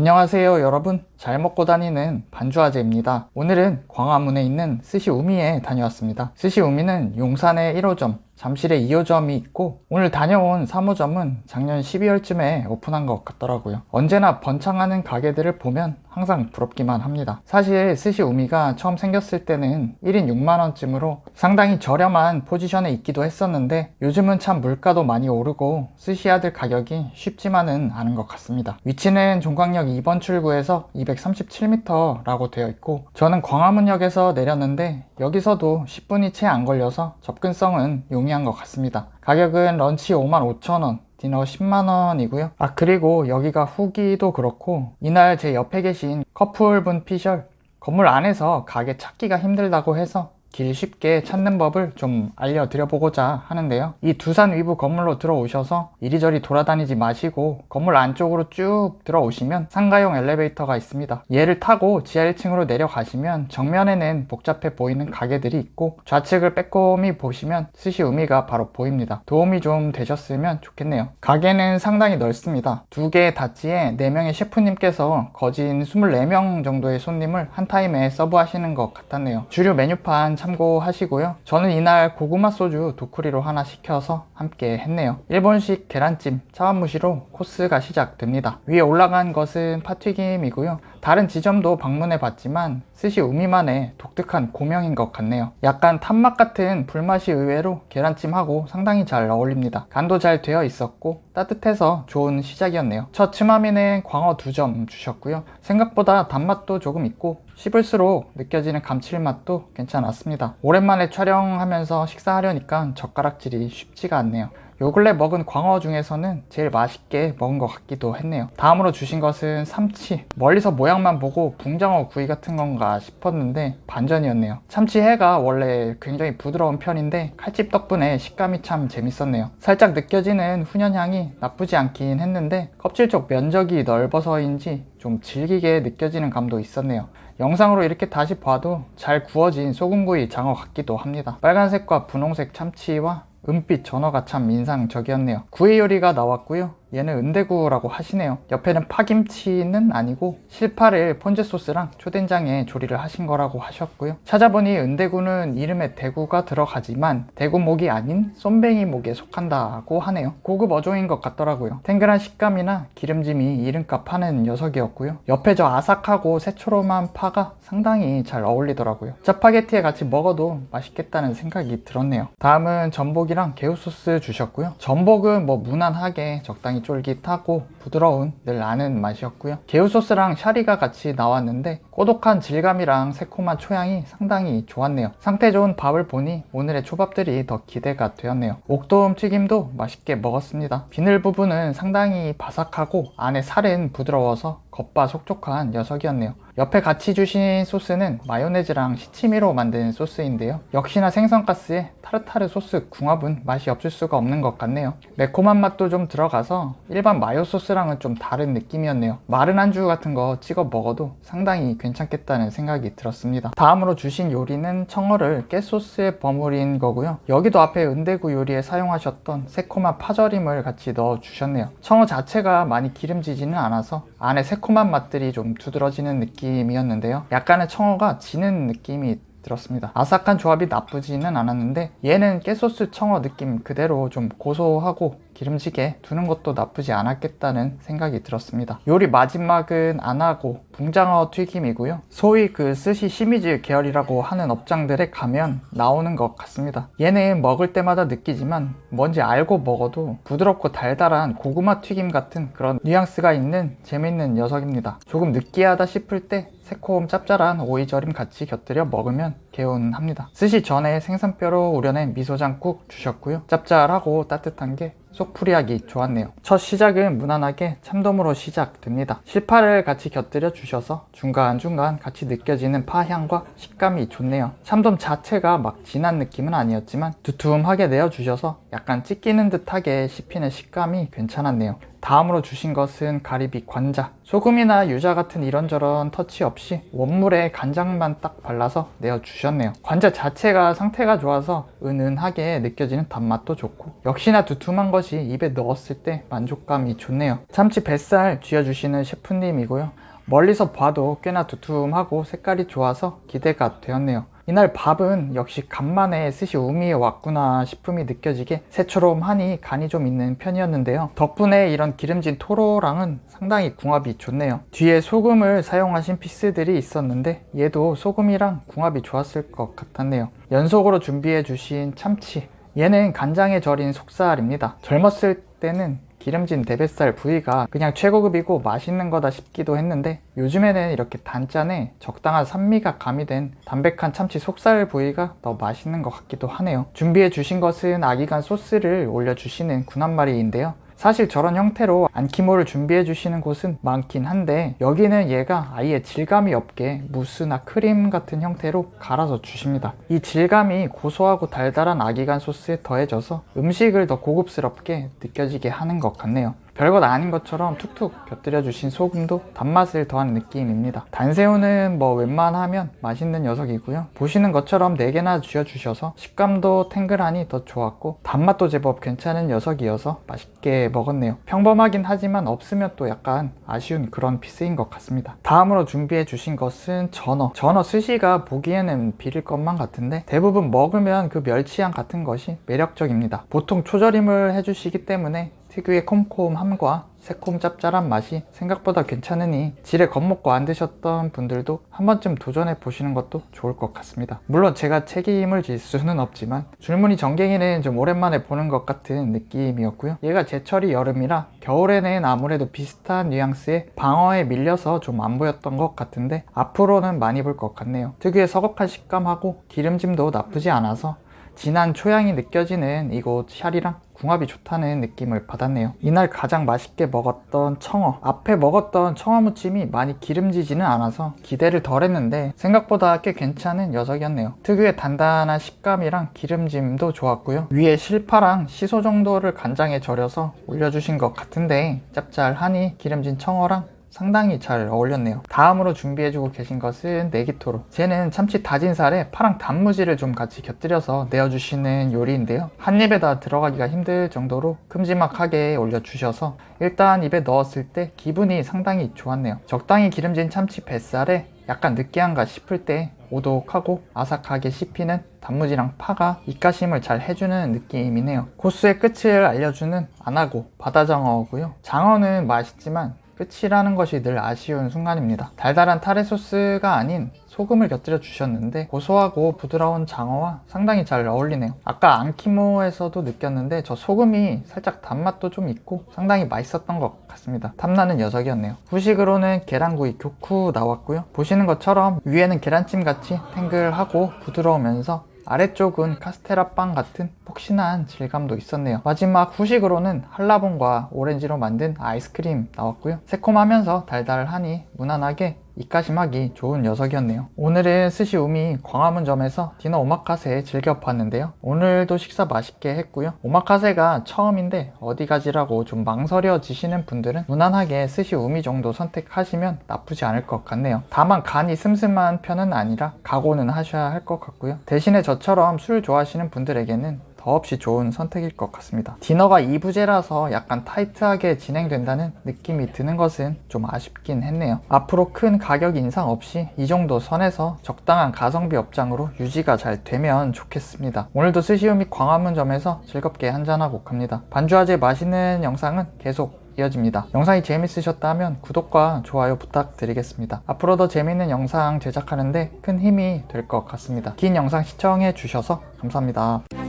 안녕하세요 여러분. 잘 먹고 다니는 반주아재입니다. 오늘은 광화문에 있는 스시우미에 다녀왔습니다. 스시우미는 용산에 1호점 잠실에 2호점이 있고 오늘 다녀온 3호점은 작년 12월쯤에 오픈한 것 같더라고요. 언제나 번창하는 가게들을 보면 항상 부럽기만 합니다. 사실 스시우미가 처음 생겼을 때는 1인 6만원쯤으로 상당히 저렴한 포지션에 있기도 했었는데 요즘은 참 물가도 많이 오르고 스시야들 가격이 쉽지만은 않은 것 같습니다. 위치는 종광역 2번 출구에서 237m라고 되어 있고 저는 광화문역에서 내렸는데 여기서도 10분이 채 안 걸려서 접근성은 용이 한 것 같습니다. 가격은 런치 55,000원 디너 10만원이고요. 아 그리고 여기가 후기도 그렇고 이날 제 옆에 계신 커플분 피셜 건물 안에서 가게 찾기가 힘들다고 해서 길 쉽게 찾는 법을 좀 알려드려 보고자 하는데요. 이 두산 위브 건물로 들어오셔서 이리저리 돌아다니지 마시고 건물 안쪽으로 쭉 들어오시면 상가용 엘리베이터가 있습니다. 얘를 타고 지하 1층으로 내려가시면 정면에는 복잡해 보이는 가게들이 있고 좌측을 빼꼼히 보시면 스시 우미가 바로 보입니다. 도움이 좀 되셨으면 좋겠네요. 가게는 상당히 넓습니다. 두 개의 다지에 4명의 셰프님께서 거진 24명 정도의 손님을 한 타임에 서브하시는 것 같았네요. 주류 메뉴판 참고하시고요. 저는 이날 고구마 소주 도쿠리로 하나 시켜서 함께 했네요. 일본식 계란찜, 차완무시로 코스가 시작됩니다. 위에 올라간 것은 파튀김이고요. 다른 지점도 방문해 봤지만 스시 우미만의 독특한 고명인 것 같네요. 약간 탄맛 같은 불맛이 의외로 계란찜하고 상당히 잘 어울립니다. 간도 잘 되어 있었고 따뜻해서 좋은 시작이었네요. 첫 츠마미는 광어 두점 주셨고요. 생각보다 단맛도 조금 있고 씹을수록 느껴지는 감칠맛도 괜찮았습니다. 오랜만에 촬영하면서 식사하려니까 젓가락질이 쉽지가 않네요. 요 근래 먹은 광어 중에서는 제일 맛있게 먹은 것 같기도 했네요. 다음으로 주신 것은 삼치. 멀리서 모양만 보고 붕장어 구이 같은 건가 싶었는데 반전이었네요. 참치회가 원래 굉장히 부드러운 편인데 칼집 덕분에 식감이 참 재밌었네요. 살짝 느껴지는 훈연향이 나쁘지 않긴 했는데 껍질 쪽 면적이 넓어서인지 좀 질기게 느껴지는 감도 있었네요. 영상으로 이렇게 다시 봐도 잘 구워진 소금구이 장어 같기도 합니다. 빨간색과 분홍색 참치와 은빛 전어가 참 인상적이었네요. 구이 요리가 나왔고요. 얘는 은대구라고 하시네요. 옆에는 파김치는 아니고 실파를 폰즈 소스랑 초된장에 조리를 하신 거라고 하셨고요. 찾아보니 은대구는 이름에 대구가 들어가지만 대구목이 아닌 쏨뱅이 목에 속한다고 하네요. 고급 어종인 것 같더라고요. 탱글한 식감이나 기름짐이 이름값 하는 녀석이었고요. 옆에 저 아삭하고 새초롬한 파가 상당히 잘 어울리더라고요. 짜파게티에 같이 먹어도 맛있겠다는 생각이 들었네요. 다음은 전복이랑 개우 소스 주셨고요. 전복은 뭐 무난하게 적당히 쫄깃하고 부드러운 늘 아는 맛이었고요. 개우 소스랑 샤리가 같이 나왔는데 꼬독한 질감이랑 새콤한 초향이 상당히 좋았네요. 상태 좋은 밥을 보니 오늘의 초밥들이 더 기대가 되었네요. 옥돔 튀김도 맛있게 먹었습니다. 비늘 부분은 상당히 바삭하고 안에 살은 부드러워서 겉바속촉한 녀석이었네요. 옆에 같이 주신 소스는 마요네즈랑 시치미로 만든 소스인데요. 역시나 생선가스에 타르타르 소스 궁합은 맛이 없을 수가 없는 것 같네요. 매콤한 맛도 좀 들어가서 일반 마요 소스랑은 좀 다른 느낌이었네요. 마른 안주 같은 거 찍어 먹어도 상당히 괜찮겠다는 생각이 들었습니다. 다음으로 주신 요리는 청어를 깨소스에 버무린 거고요. 여기도 앞에 은대구 요리에 사용하셨던 새콤한 파절임을 같이 넣어 주셨네요. 청어 자체가 많이 기름지지는 않아서 안에 새콤한 맛들이 좀 두드러지는 느낌이었는데요. 약간의 청어가 지는 느낌이 들었습니다. 아삭한 조합이 나쁘지는 않았는데 얘는 깨소스 청어 느낌 그대로 좀 고소하고 기름지게 두는 것도 나쁘지 않았겠다는 생각이 들었습니다. 요리 마지막은 안 하고 붕장어 튀김이고요. 소위 그 스시 시미즈 계열이라고 하는 업장들에 가면 나오는 것 같습니다. 얘는 먹을 때마다 느끼지만 뭔지 알고 먹어도 부드럽고 달달한 고구마 튀김 같은 그런 뉘앙스가 있는 재밌는 녀석입니다. 조금 느끼하다 싶을 때 새콤 짭짤한 오이절임 같이 곁들여 먹으면 개운합니다. 스시 전에 생선뼈로 우려낸 미소장국 주셨고요. 짭짤하고 따뜻한 게 속풀이하기 좋았네요. 첫 시작은 무난하게 참돔으로 시작됩니다. 실파를 같이 곁들여 주셔서 중간중간 같이 느껴지는 파향과 식감이 좋네요. 참돔 자체가 막 진한 느낌은 아니었지만 두툼하게 내어주셔서 약간 찢기는 듯하게 씹히는 식감이 괜찮았네요. 다음으로 주신 것은 가리비 관자. 소금이나 유자 같은 이런저런 터치 없이 원물에 간장만 딱 발라서 내어주셨네요. 관자 자체가 상태가 좋아서 은은하게 느껴지는 단맛도 좋고 역시나 두툼한 것이 입에 넣었을 때 만족감이 좋네요. 참치 뱃살 쥐어주시는 셰프님이고요. 멀리서 봐도 꽤나 두툼하고 색깔이 좋아서 기대가 되었네요. 이날 밥은 역시 간만에 스시 우미에 왔구나 싶음이 느껴지게 새초롬하니 간이 좀 있는 편이었는데요. 덕분에 이런 기름진 토로랑은 상당히 궁합이 좋네요. 뒤에 소금을 사용하신 피스들이 있었는데 얘도 소금이랑 궁합이 좋았을 것 같았네요. 연속으로 준비해 주신 참치. 얘는 간장에 절인 속살입니다. 젊었을 때는 기름진 대뱃살 부위가 그냥 최고급이고 맛있는 거다 싶기도 했는데 요즘에는 이렇게 단짠에 적당한 산미가 가미된 담백한 참치 속살 부위가 더 맛있는 것 같기도 하네요. 준비해 주신 것은 아기간 소스를 올려주시는 군함마리인데요. 사실 저런 형태로 안키모를 준비해 주시는 곳은 많긴 한데 여기는 얘가 아예 질감이 없게 무스나 크림 같은 형태로 갈아서 주십니다. 이 질감이 고소하고 달달한 아기간 소스에 더해져서 음식을 더 고급스럽게 느껴지게 하는 것 같네요. 별것 아닌 것처럼 툭툭 곁들여 주신 소금도 단맛을 더하는 느낌입니다. 단새우는 뭐 웬만하면 맛있는 녀석이고요. 보시는 것처럼 4개나 쥐어주셔서 식감도 탱글하니 더 좋았고 단맛도 제법 괜찮은 녀석이어서 맛있게 먹었네요. 평범하긴 하지만 없으면 또 약간 아쉬운 그런 피스인 것 같습니다. 다음으로 준비해 주신 것은 전어. 전어 스시가 보기에는 비릴 것만 같은데 대부분 먹으면 그 멸치향 같은 것이 매력적입니다. 보통 초절임을 해주시기 때문에 특유의 콤콤함과 새콤 짭짤한 맛이 생각보다 괜찮으니 지레 겁먹고 안 드셨던 분들도 한 번쯤 도전해 보시는 것도 좋을 것 같습니다. 물론 제가 책임을 질 수는 없지만 줄무늬 정갱이는 좀 오랜만에 보는 것 같은 느낌이었고요. 얘가 제철이 여름이라 겨울에는 아무래도 비슷한 뉘앙스의 방어에 밀려서 좀 안 보였던 것 같은데 앞으로는 많이 볼 것 같네요. 특유의 서걱한 식감하고 기름짐도 나쁘지 않아서 진한 초향이 느껴지는 이곳 샤리랑 궁합이 좋다는 느낌을 받았네요. 이날 가장 맛있게 먹었던 청어. 앞에 먹었던 청어 무침이 많이 기름지지는 않아서 기대를 덜 했는데 생각보다 꽤 괜찮은 녀석이었네요. 특유의 단단한 식감이랑 기름짐도 좋았고요. 위에 실파랑 시소 정도를 간장에 절여서 올려주신 것 같은데 짭짤하니 기름진 청어랑 상당히 잘 어울렸네요. 다음으로 준비해주고 계신 것은 네기토로. 쟤는 참치 다진 살에 파랑 단무지를 좀 같이 곁들여서 내어주시는 요리인데요. 한 입에 다 들어가기가 힘들 정도로 큼지막하게 올려주셔서 일단 입에 넣었을 때 기분이 상당히 좋았네요. 적당히 기름진 참치 뱃살에 약간 느끼한가 싶을 때 오독하고 아삭하게 씹히는 단무지랑 파가 입가심을 잘 해주는 느낌이네요. 코스의 끝을 알려주는 안하고 바다장어고요. 장어는 맛있지만 끝이라는 것이 늘 아쉬운 순간입니다. 달달한 타레 소스가 아닌 소금을 곁들여 주셨는데 고소하고 부드러운 장어와 상당히 잘 어울리네요. 아까 안키모에서도 느꼈는데 저 소금이 살짝 단맛도 좀 있고 상당히 맛있었던 것 같습니다. 탐나는 녀석이었네요. 후식으로는 계란구이 교쿠 나왔고요. 보시는 것처럼 위에는 계란찜 같이 탱글하고 부드러우면서 아래쪽은 카스테라 빵 같은 폭신한 질감도 있었네요. 마지막 후식으로는 한라봉과 오렌지로 만든 아이스크림 나왔고요. 새콤하면서 달달하니 무난하게 입가심하기 좋은 녀석이었네요. 오늘은 스시우미 광화문점에서 디너 오마카세 즐겨봤는데요. 오늘도 식사 맛있게 했고요. 오마카세가 처음인데 어디 가지라고 좀 망설여지시는 분들은 무난하게 스시우미 정도 선택하시면 나쁘지 않을 것 같네요. 다만 간이 슴슴한 편은 아니라 각오는 하셔야 할 것 같고요. 대신에 저처럼 술 좋아하시는 분들에게는 더없이 좋은 선택일 것 같습니다. 디너가 2부제라서 약간 타이트하게 진행된다는 느낌이 드는 것은 좀 아쉽긴 했네요. 앞으로 큰 가격 인상 없이 이 정도 선에서 적당한 가성비 업장으로 유지가 잘 되면 좋겠습니다. 오늘도 스시우미 광화문점에서 즐겁게 한잔하고 갑니다. 반주아재 맛있는 영상은 계속 이어집니다. 영상이 재밌으셨다면 구독과 좋아요 부탁드리겠습니다. 앞으로 더 재밌는 영상 제작하는데 큰 힘이 될 것 같습니다. 긴 영상 시청해 주셔서 감사합니다.